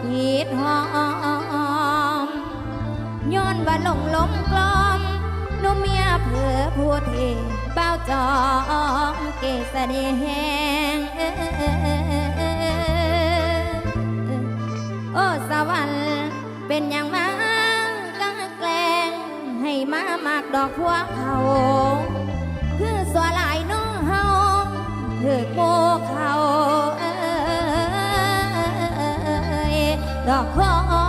ผิยีดหอม ย้อนว่าหลงลมกลอมนุ่มเมียเผื่อผัวเทเป้าจอมเกสเดแหงโอ้สวรรค์เป็นอย่างมากังแกล้งให้มามากดอกพวกเขา คือสวลายน้องเฮาเถิกโดอกคอ